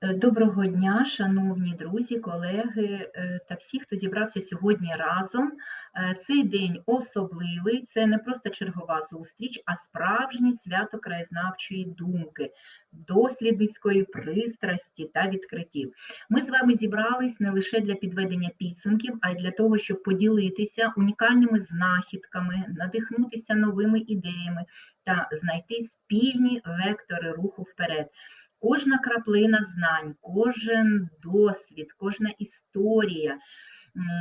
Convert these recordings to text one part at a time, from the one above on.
Е, Доброго дня, шановні друзі, колеги е, та всі, хто зібрався сьогодні разом. Е, Цей день особливий, це не просто чергова зустріч, а справжнє свято краєзнавчої думки, дослідницької пристрасті та відкриттів. Ми з вами зібрались не лише для підведення підсумків, а й для того, щоб поділитися унікальними знахідками, надихнутися новими ідеями та знайти спільні вектори руху вперед. Кожна краплина знань, кожен досвід, кожна історія,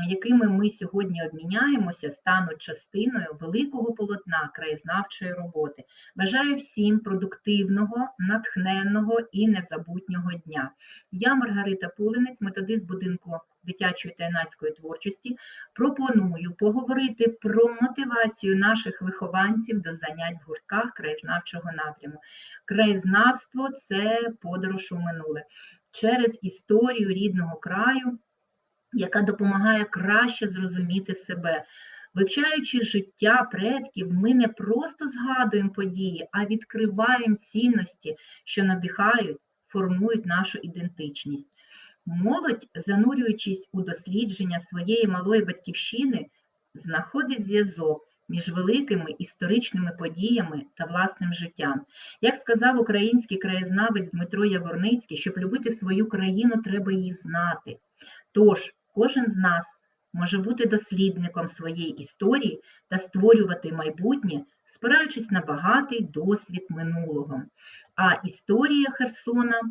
якими ми сьогодні обміняємося, стануть частиною великого полотна краєзнавчої роботи. Бажаю всім продуктивного, натхненного і незабутнього дня. Я Маргарита Пулинець, методист будинку дитячої та юнацької творчості, пропоную поговорити про мотивацію наших вихованців до занять в гуртках краєзнавчого напряму. Краєзнавство це подорож у минуле через історію рідного краю, яка допомагає краще зрозуміти себе. Вивчаючи життя предків, ми не просто згадуємо події, а відкриваємо цінності, що надихають, формують нашу ідентичність. Молодь, занурюючись у дослідження своєї малої батьківщини, знаходить зв'язок між великими історичними подіями та власним життям. Як сказав український краєзнавець Дмитро Яворницький, щоб любити свою країну, треба її знати. Тож, кожен з нас може бути дослідником своєї історії та створювати майбутнє, спираючись на багатий досвід минулого. А історія Херсона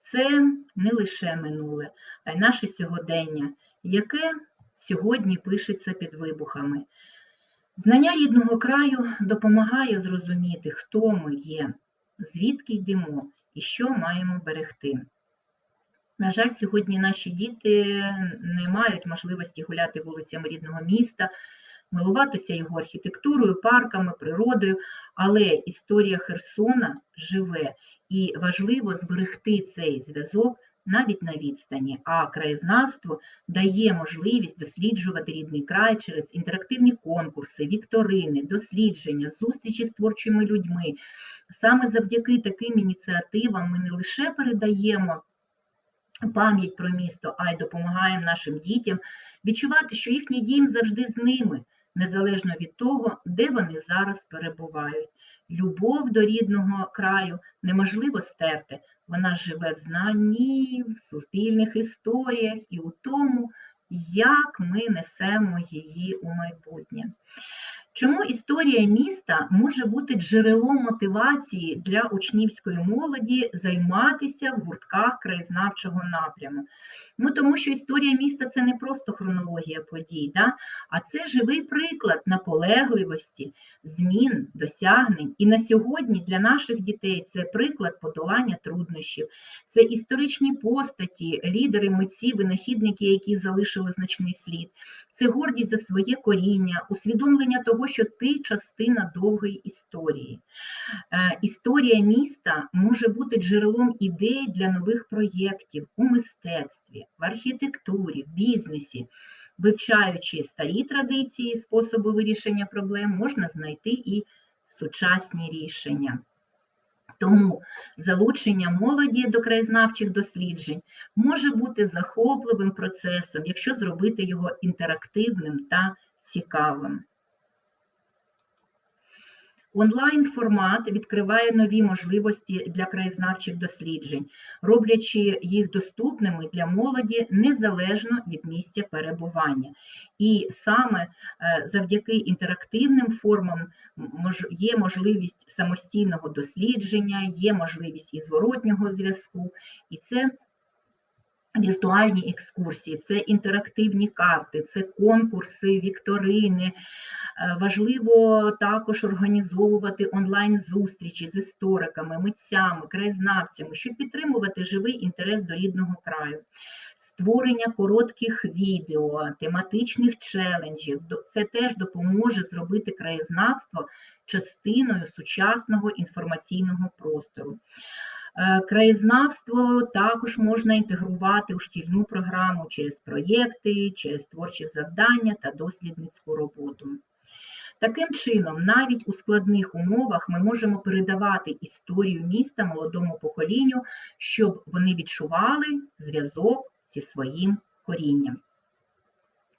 це не лише минуле, а й наше сьогодення, яке сьогодні пишеться під вибухами. Знання рідного краю допомагає зрозуміти, хто ми є, звідки йдемо і що маємо берегти. На жаль, сьогодні наші діти не мають можливості гуляти вулицями рідного міста, милуватися його архітектурою, парками, природою, але історія Херсона живе і важливо зберегти цей зв'язок навіть на відстані. А краєзнавство дає можливість досліджувати рідний край через інтерактивні конкурси, вікторини, дослідження, зустрічі з творчими людьми. Саме завдяки таким ініціативам ми не лише передаємо пам'ять про місто, а й допомагаємо нашим дітям відчувати, що їхній дім завжди з ними, незалежно від того, де вони зараз перебувають. Любов до рідного краю неможливо стерти, вона живе в знанні, в суспільних історіях і у тому, як ми несемо її у майбутнє. Чому історія міста може бути джерелом мотивації для учнівської молоді займатися в гуртках краєзнавчого напряму? Ну, Тому що історія міста це не просто хронологія подій, да? а це живий приклад наполегливості, змін, досягнень. І на сьогодні для наших дітей це приклад подолання труднощів, це історичні постаті, лідери, митці, винахідники, які залишили значний слід, це гордість за своє коріння, усвідомлення того, що ти частина довгої історії. Е, Історія міста може бути джерелом ідей для нових проєктів у мистецтві, в архітектурі, в бізнесі. Вивчаючи старі традиції, способи вирішення проблем, можна знайти і сучасні рішення. Тому залучення молоді до краєзнавчих досліджень може бути захопливим процесом, якщо зробити його інтерактивним та цікавим. Онлайн-формат відкриває нові можливості для краєзнавчих досліджень, роблячи їх доступними для молоді незалежно від місця перебування. І саме е, завдяки інтерактивним формам є можливість самостійного дослідження, є можливість і зворотнього зв'язку, і це Віртуальні екскурсії, це інтерактивні карти, це конкурси, вікторини. Е, важливо також організовувати онлайн-зустрічі з істориками, митцями, краєзнавцями, щоб підтримувати живий інтерес до рідного краю. Створення коротких відео, тематичних челенджів це теж допоможе зробити краєзнавство частиною сучасного інформаційного простору. Е, краєзнавство також можна інтегрувати у шкільну програму через проєкти, через творчі завдання та дослідницьку роботу. Таким чином, навіть у складних умовах ми можемо передавати історію міста молодому поколінню, щоб вони відчували зв'язок зі своїм корінням.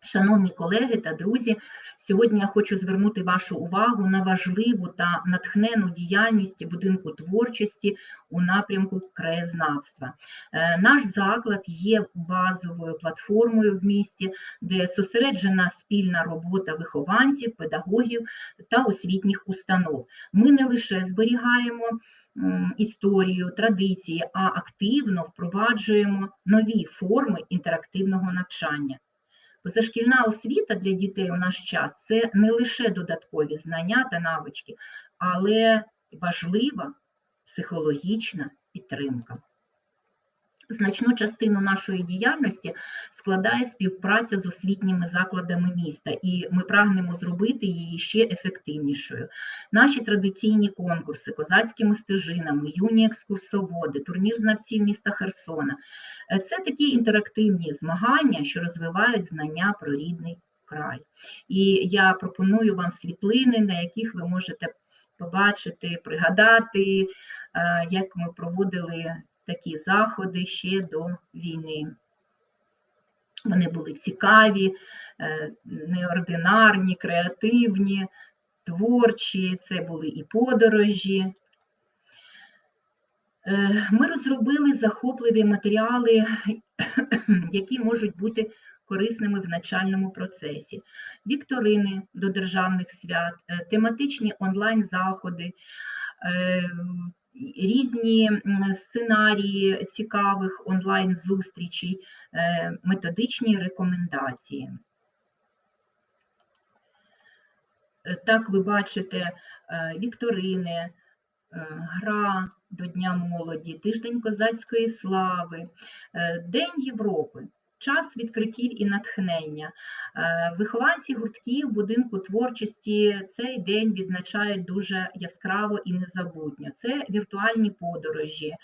Шановні колеги та друзі, сьогодні я хочу звернути вашу увагу на важливу та натхнену діяльність будинку творчості у напрямку краєзнавства. Е, наш заклад є базовою платформою в місті, де зосереджена спільна робота вихованців, педагогів та освітніх установ. Ми не лише зберігаємо історію, традиції, а активно впроваджуємо нові форми інтерактивного навчання. Позашкільна освіта для дітей у наш час це не лише додаткові знання та навички, але важлива психологічна підтримка. Значну частину нашої діяльності складає співпраця з освітніми закладами міста, і ми прагнемо зробити її ще ефективнішою. Наші традиційні конкурси, козацькими стежинами, юні екскурсоводи, турнір знавців міста Херсона це такі інтерактивні змагання, що розвивають знання про рідний край. І я пропоную вам світлини, на яких ви можете побачити, пригадати, е, як ми проводили такі заходи ще до війни. Вони були цікаві, е, неординарні, креативні, творчі, це були і подорожі. Е, ми розробили захопливі матеріали, які можуть бути корисними в навчальному процесі, вікторини до державних свят, е, тематичні онлайн-заходи, різні сценарії цікавих онлайн-зустрічей, е, методичні рекомендації. Е, так, ви бачите е, вікторини, гра до Дня молоді, тиждень козацької слави, День Європи час відкриттів і натхнення. Е, вихованці гуртків будинку творчості цей день відзначають дуже яскраво і незабутньо. Це віртуальні подорожі, е,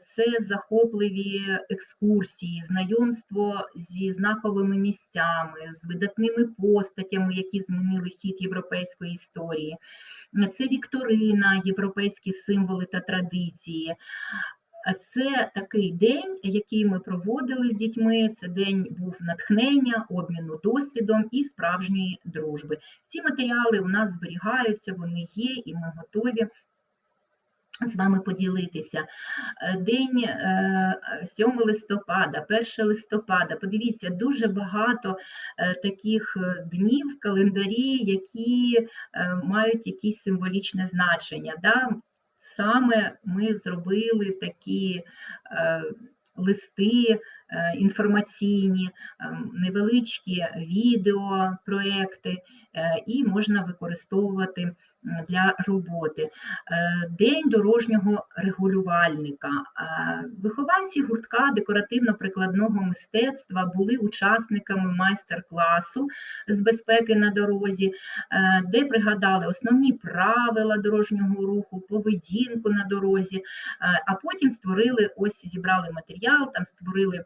це захопливі екскурсії, знайомство зі знаковими місцями, з видатними постатями, які змінили хід європейської історії. Це вікторина, європейські символи та традиції. Це такий день, який ми проводили з дітьми. Це день був натхнення, обміну досвідом і справжньої дружби. Ці матеріали у нас зберігаються, вони є, і ми готові. З вами поділитися. Е, день 7 е, листопада, 1 листопада. Подивіться, дуже багато е, таких днів в календарі, які мають якісь символічне значення. Саме ми зробили такі е, листи Е, інформаційні, ем, невеличкі відеопроекти, е, і можна використовувати для роботи. Е, День дорожнього регулювальника. Вихованці гуртка декоративно-прикладного мистецтва були учасниками майстер-класу з безпеки на дорозі, де пригадали основні правила дорожнього руху, поведінку на дорозі, а потім створили ось зібрали матеріал, там створили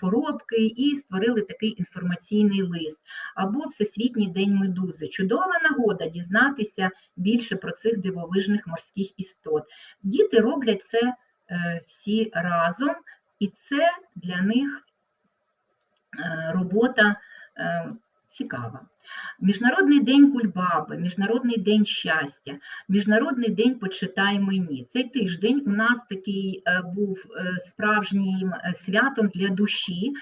поробки і створили такий інформаційний лист або Всесвітній день медузи. Чудова нагода дізнатися більше про цих дивовижних морських істот. Діти роблять це е, всі разом, і це для них е, робота е, цікава. Міжнародний день кульбаби, Міжнародний день щастя, Міжнародний день почитай мені. Цей тиждень у нас такий е, був е, справжнім е, святом для душі.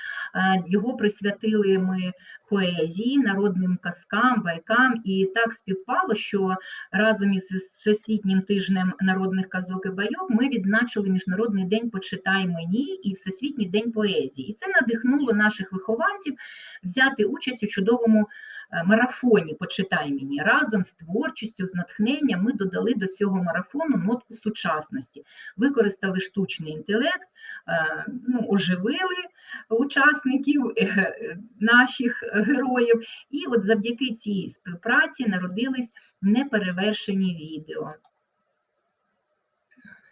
Його присвятили ми поезії, народним казкам, байкам, і так співпало, що разом із Всесвітнім тижнем народних казок і байок ми відзначили Міжнародний день Почитай мені і Всесвітній день поезії. І це надихнуло наших вихованців взяти участь у чудовому. Е, марафоні Почитай мені разом з творчістю, з натхненням ми додали до цього марафону нотку сучасності, використали штучний інтелект, е, ну, оживили учасників е, наших героїв, і от завдяки цій співпраці народились неперевершені відео.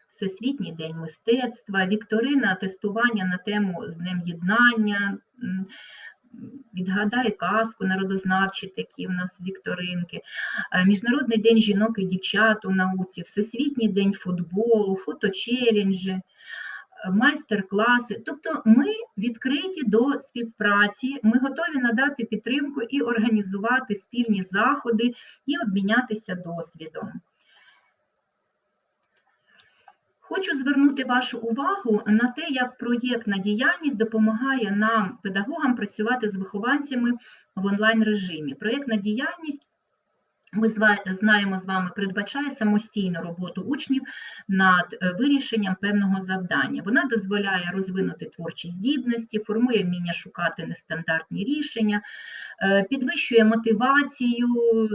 Всесвітній день мистецтва, вікторина, тестування на тему з Днем єднання, відгадай казку, народознавчі такі у нас вікторинки, е, Міжнародний день жінок і дівчат у науці, Всесвітній день футболу, фоточеленджі, е, майстер-класи. Тобто ми відкриті до співпраці, ми готові надати підтримку і організувати спільні заходи і обмінятися досвідом. Хочу звернути вашу увагу на те, як проєктна діяльність допомагає нам, педагогам, працювати з вихованцями в онлайн режимі. Проєктна діяльність. Ми знаємо з вами, передбачає самостійну роботу учнів над е, вирішенням певного завдання. Вона дозволяє розвинути творчі здібності, формує вміння шукати нестандартні рішення, е, підвищує мотивацію,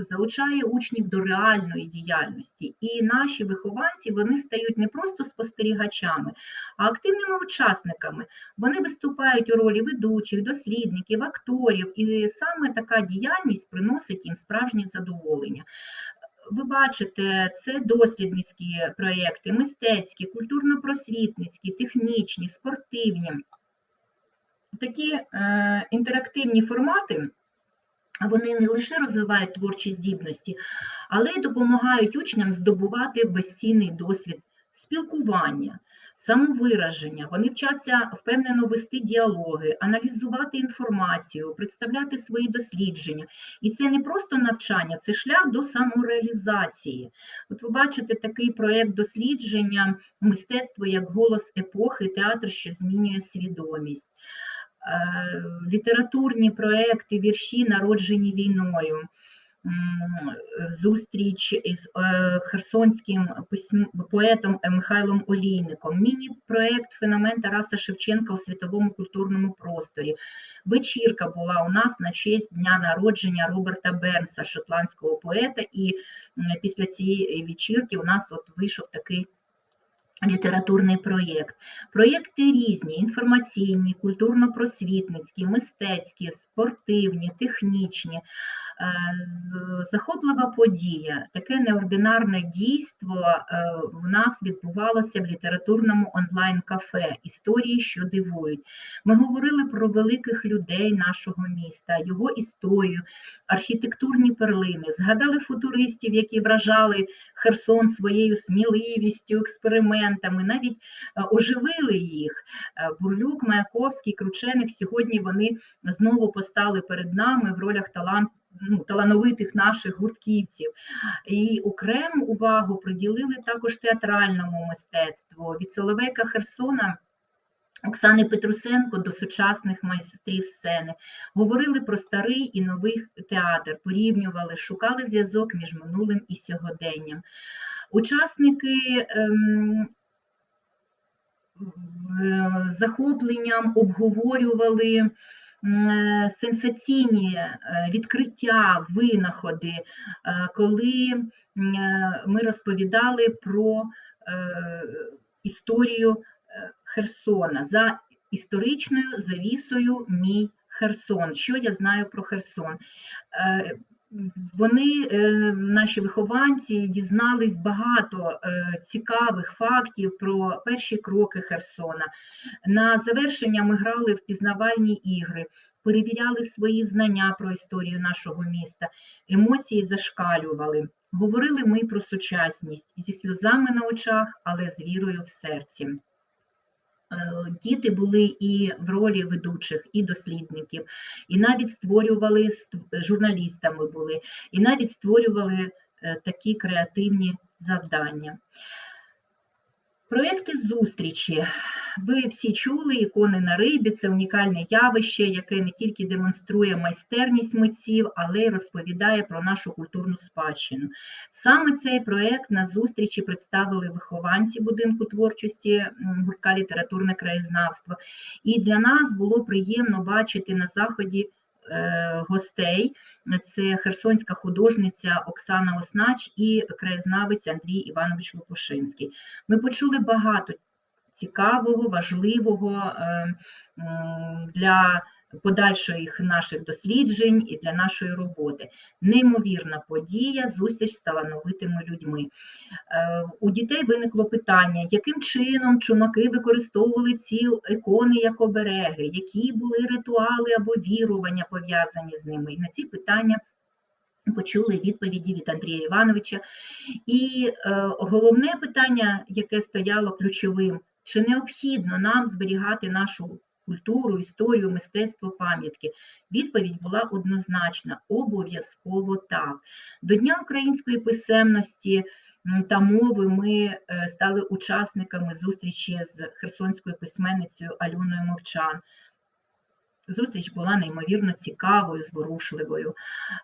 залучає учнів до реальної діяльності. І наші вихованці вони стають не просто спостерігачами, а активними учасниками. Вони виступають у ролі ведучих, дослідників, акторів, і саме така діяльність приносить їм справжнє задоволення мовлення. Ви бачите, це дослідницькі проєкти, мистецькі, культурно-просвітницькі, технічні, спортивні. Такі е, інтерактивні формати. Вони не лише розвивають творчі здібності, але й допомагають учням здобувати безцінний досвід спілкування, самовираження, вони вчаться впевнено вести діалоги, аналізувати інформацію, представляти свої дослідження. І це не просто навчання, це шлях до самореалізації. От ви бачите такий проєкт дослідження, мистецтво як голос епохи, театр, що змінює свідомість. Е, літературні проекти, вірші, народжені війною зустріч із е, херсонським поетом Михайлом Олійником, міні-проект Феномен Тараса Шевченка у світовому культурному просторі. Вечірка була у нас на честь дня народження Роберта Бернса, шотландського поета, і після цієї вечірки у нас от вийшов такий. Літературний проєкт. Проєкти різні: інформаційні, культурно-просвітницькі, мистецькі, спортивні, технічні. Е, захоплива подія, таке неординарне дійство е, в нас відбувалося в літературному онлайн-кафе Історії, що дивують. Ми говорили про великих людей нашого міста, його історію, архітектурні перлини, згадали футуристів, які вражали Херсон своєю сміливістю, експериментами, навіть е, оживили їх. Бурлюк, Маяковський, Крученик сьогодні вони знову постали перед нами в ролях таланту ну, талановитих наших гуртківців. І окрему увагу приділили також театральному мистецтву від Соловейка Херсона. Оксани Петрусенко до сучасних майстрів сцени говорили про старий і новий театр, порівнювали, шукали зв'язок між минулим і сьогоденням. Учасники ем, захопленням обговорювали Е, сенсаційні е, відкриття, винаходи, е, коли ми розповідали про історію Херсона за історичною завісою мій Херсон. Що я знаю про Херсон? Вони, е, наші вихованці, дізнались багато е, цікавих фактів про перші кроки Херсона. На завершення ми грали в пізнавальні ігри, перевіряли свої знання про історію нашого міста, емоції зашкалювали. Говорили ми про сучасність зі сльозами на очах, але з вірою в серці. Е, діти були і в ролі ведучих, і дослідників, і навіть створювали журналістами були, і навіть створювали е, такі креативні завдання. Проєкти зустрічі. Ви всі чули ікони на рибі, це унікальне явище, яке не тільки демонструє майстерність митців, але й розповідає про нашу культурну спадщину. Саме цей проєкт на зустрічі представили вихованці будинку творчості гуртка літературне краєзнавство. І для нас було приємно бачити на заході гостей. Це херсонська художниця Оксана Оснач і краєзнавець Андрій Іванович Лопушинський. Ми почули багато цікавого, важливого е, для подальших наших досліджень і для нашої роботи. Неймовірна подія, зустріч з талановитими людьми. Е, У дітей виникло питання, яким чином чумаки використовували ці ікони як обереги, які були ритуали або вірування пов'язані з ними. І на ці питання почули відповіді від Андрія Івановича. І е, головне питання, яке стояло ключовим, чи необхідно нам зберігати нашу культуру, історію, мистецтво, пам'ятки? Відповідь була однозначна: обов'язково так. До Дня української писемності та мови ми е, стали учасниками зустрічі з херсонською письменницею Альоною Мовчан. Зустріч була неймовірно цікавою, зворушливою.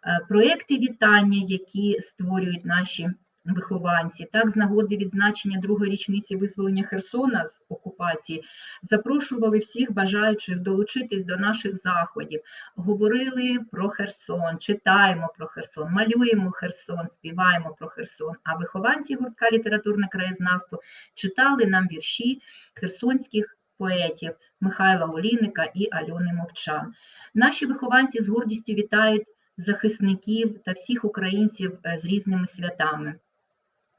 Е, Проекти вітання, які створюють наші вихованці, так, з нагоди відзначення другої річниці визволення Херсона з окупації, запрошували всіх бажаючих долучитись до наших заходів, говорили про Херсон, читаємо про Херсон, малюємо Херсон, співаємо про Херсон. А вихованці гуртка літературне краєзнавство читали нам вірші херсонських поетів Михайла Олійника і Альони Мовчан. Наші вихованці з гордістю вітають захисників та всіх українців е, з різними святами.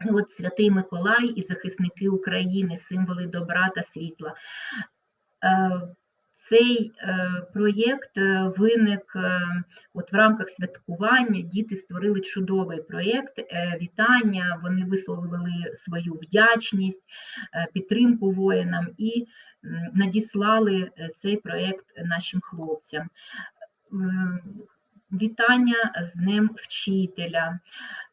От Святий Миколай і захисники України, символи добра та світла. Е, Цей е, проєкт е, виник от в рамках святкування. Діти створили чудовий проєкт вітання. Вони висловили свою вдячність, підтримку воїнам і надіслали цей проєкт нашим хлопцям. Вітання з Днем Вчителя.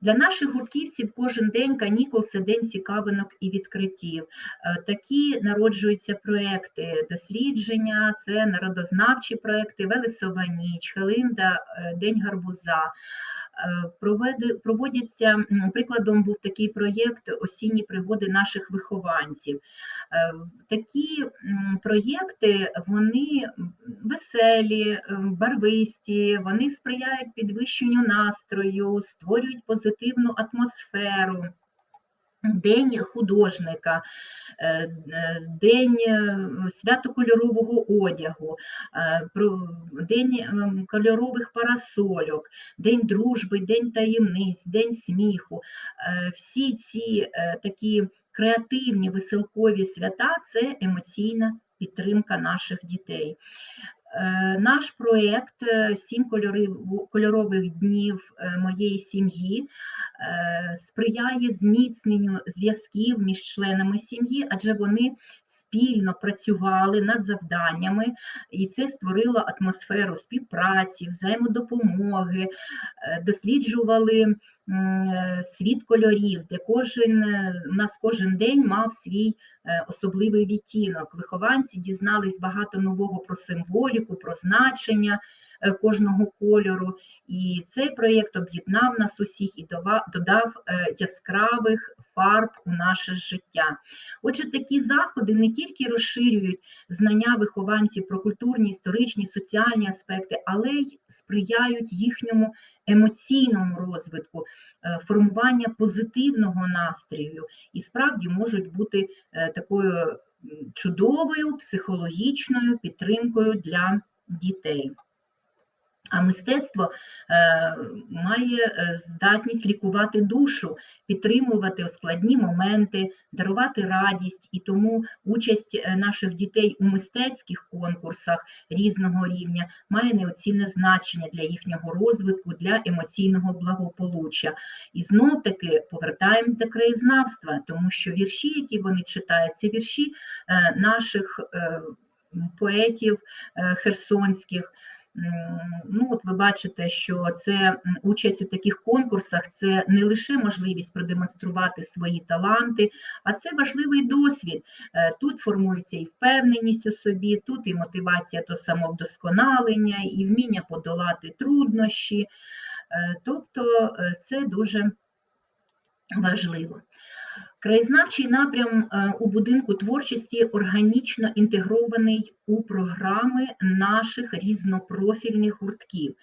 Для наших гуртківців кожен день канікул це день цікавинок і відкриттів. Е, Такі народжуються проекти дослідження, це народознавчі проекти, Велесова ніч, Хелинда, е, День гарбуза. Е, Проводяться, прикладом був такий проєкт Осінні пригоди наших вихованців. Е, Такі проєкти вони веселі, е, барвисті, вони сприяють підвищенню настрою, створюють позитивну атмосферу. День художника, е, е, день е, свято-кольорового одягу, е, день кольорових парасольок, день дружби, день таємниць, день сміху. Всі ці такі креативні веселкові свята це емоційна підтримка наших дітей. Е, Наш проєкт е, «Сім кольорових днів е, моєї сім'ї сприяє зміцненню зв'язків між членами сім'ї, адже вони спільно працювали над завданнями, і це створило атмосферу співпраці, взаємодопомоги, досліджували світ кольорів, де кожен е, у нас кожен день мав свій е, особливий відтінок. Вихованці дізнались багато нового про символіку, про значення е, кожного кольору. І цей проєкт об'єднав нас усіх і додав е, яскравих фарб у наше життя. Отже, такі заходи не тільки розширюють знання вихованців про культурні, історичні, соціальні аспекти, але й сприяють їхньому емоційному розвитку, е, формування позитивного настрою і справді можуть бути е, такою чудовою психологічною підтримкою для дітей. А мистецтво е, має е, здатність лікувати душу, підтримувати складні моменти, дарувати радість, і тому участь е, наших дітей у мистецьких конкурсах різного рівня має неоцінне значення для їхнього розвитку, для емоційного благополуччя. І знов таки повертаємось до краєзнавства, тому що вірші, які вони читають, це вірші е, наших е, поетів е, херсонських. Ну, от ви бачите, що це участь у таких конкурсах це не лише можливість продемонструвати свої таланти, а це важливий досвід. Е, Тут формується і впевненість у собі, тут і мотивація до самовдосконалення, і вміння подолати труднощі. Е, Тобто е, це дуже важливо. Краєзнавчий напрям е, у будинку творчості органічно інтегрований у програми наших різнопрофільних гуртків.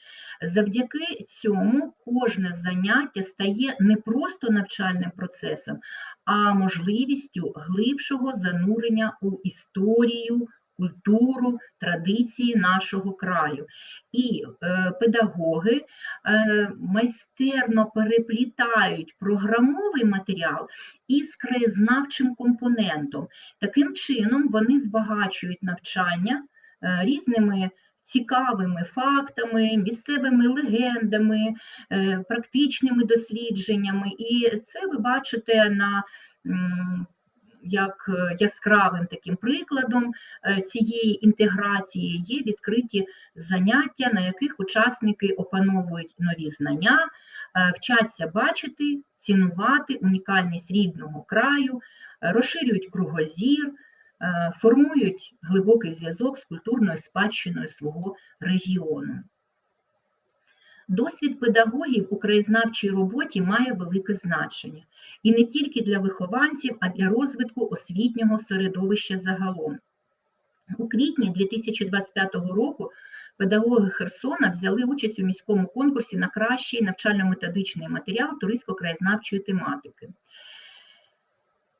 Завдяки цьому кожне заняття стає не просто навчальним процесом, а можливістю глибшого занурення у історію, культуру, традиції нашого краю. І е, педагоги е, майстерно переплітають програмовий матеріал із краєзнавчим компонентом. Таким чином вони збагачують навчання е, різними цікавими фактами, місцевими легендами, е, практичними дослідженнями. І це ви бачите на як е, яскравим таким прикладом е, цієї інтеграції є відкриті заняття, на яких учасники опановують нові знання, е, вчаться бачити, цінувати унікальність рідного краю, розширюють кругозір, формують глибокий зв'язок з культурною спадщиною свого регіону. Досвід педагогів у краєзнавчій роботі має велике значення і не тільки для вихованців, а для розвитку освітнього середовища загалом. У квітні 2025 року педагоги Херсона взяли участь у міському конкурсі на кращий навчально-методичний матеріал туристсько-краєзнавчої тематики.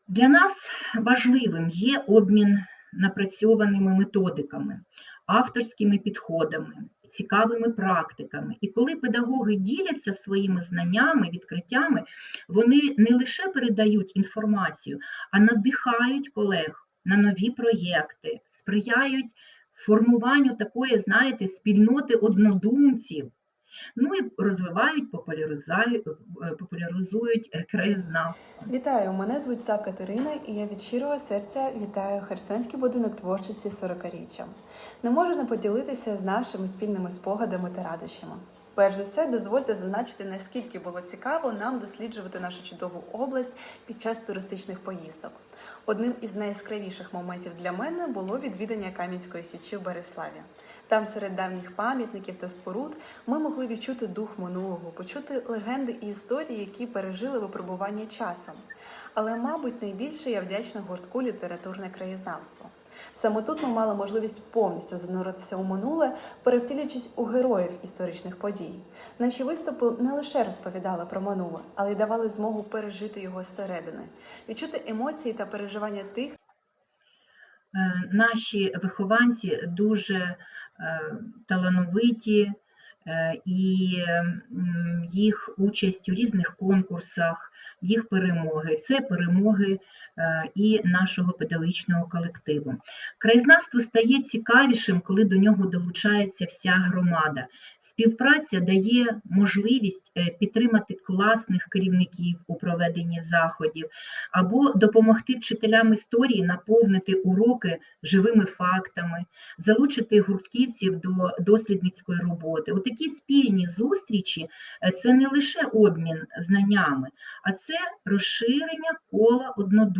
Для нас важливим є обмін напрацьованими методиками, авторськими підходами, цікавими практиками. І коли педагоги діляться своїми знаннями, відкриттями, вони не лише передають інформацію, а надихають колег на нові проєкти, сприяють формуванню такої, знаєте, спільноти однодумців. Ну і розвивають, популяризають, популяризують е, краєзнавство. Вітаю, мене звуть Катерина, і я від щирого серця вітаю Херсонський будинок творчості 40-річчя. Не можу не поділитися з нашими спільними спогадами та радощами. Перш за все, дозвольте зазначити, наскільки було цікаво нам досліджувати нашу чудову область під час туристичних поїздок. Одним із найяскравіших моментів для мене було відвідання Кам'янської січі в Береславі. Там, серед давніх пам'ятників та споруд, ми могли відчути дух минулого, почути легенди і історії, які пережили випробування часом. Але, мабуть, найбільше я вдячна гуртку літературне краєзнавство. Саме тут ми мали можливість повністю зануритися у минуле, перевтілюючись у героїв історичних подій. Наші виступи не лише розповідали про минуле, але й давали змогу пережити його зсередини, відчути емоції та переживання тих, Е, Наші вихованці дуже е, талановиті, е, і їх участь у різних конкурсах, їх перемоги це перемоги і нашого педагогічного колективу. Краєзнавство стає цікавішим, коли до нього долучається вся громада. Співпраця дає можливість е, підтримати класних керівників у проведенні заходів або допомогти вчителям історії наповнити уроки живими фактами, залучити гуртківців до дослідницької роботи. Отакі спільні зустрічі е, це не лише обмін знаннями, а це розширення кола однодумців,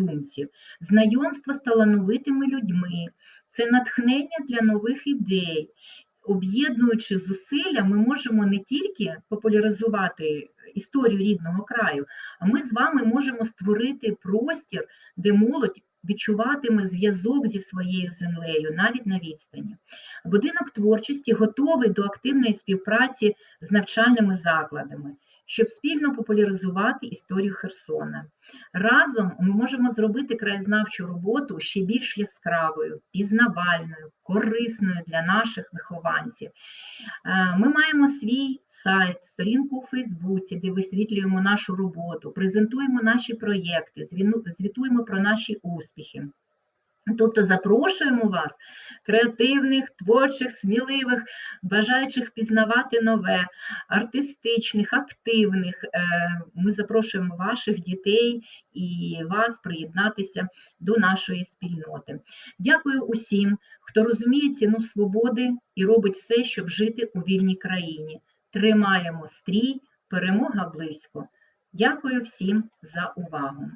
знайомство з талановитими людьми, це натхнення для нових ідей. Об'єднуючи зусилля, ми можемо не тільки популяризувати історію рідного краю, а ми з вами можемо створити простір, де молодь відчуватиме зв'язок зі своєю землею навіть на відстані. Будинок творчості готовий до активної співпраці з навчальними закладами, щоб спільно популяризувати історію Херсона. Разом ми можемо зробити краєзнавчу роботу ще більш яскравою, пізнавальною, корисною для наших вихованців. Е, Ми маємо свій сайт, сторінку у Фейсбуці, де висвітлюємо нашу роботу, презентуємо наші проєкти, звітуємо про наші успіхи. Тобто запрошуємо вас, креативних, творчих, сміливих, бажаючих пізнавати нове, артистичних, активних. Е, Ми запрошуємо ваших дітей і вас приєднатися до нашої спільноти. Дякую усім, хто розуміє ціну свободи і робить все, щоб жити у вільній країні. Тримаємо стрій, перемога близько. Дякую всім за увагу.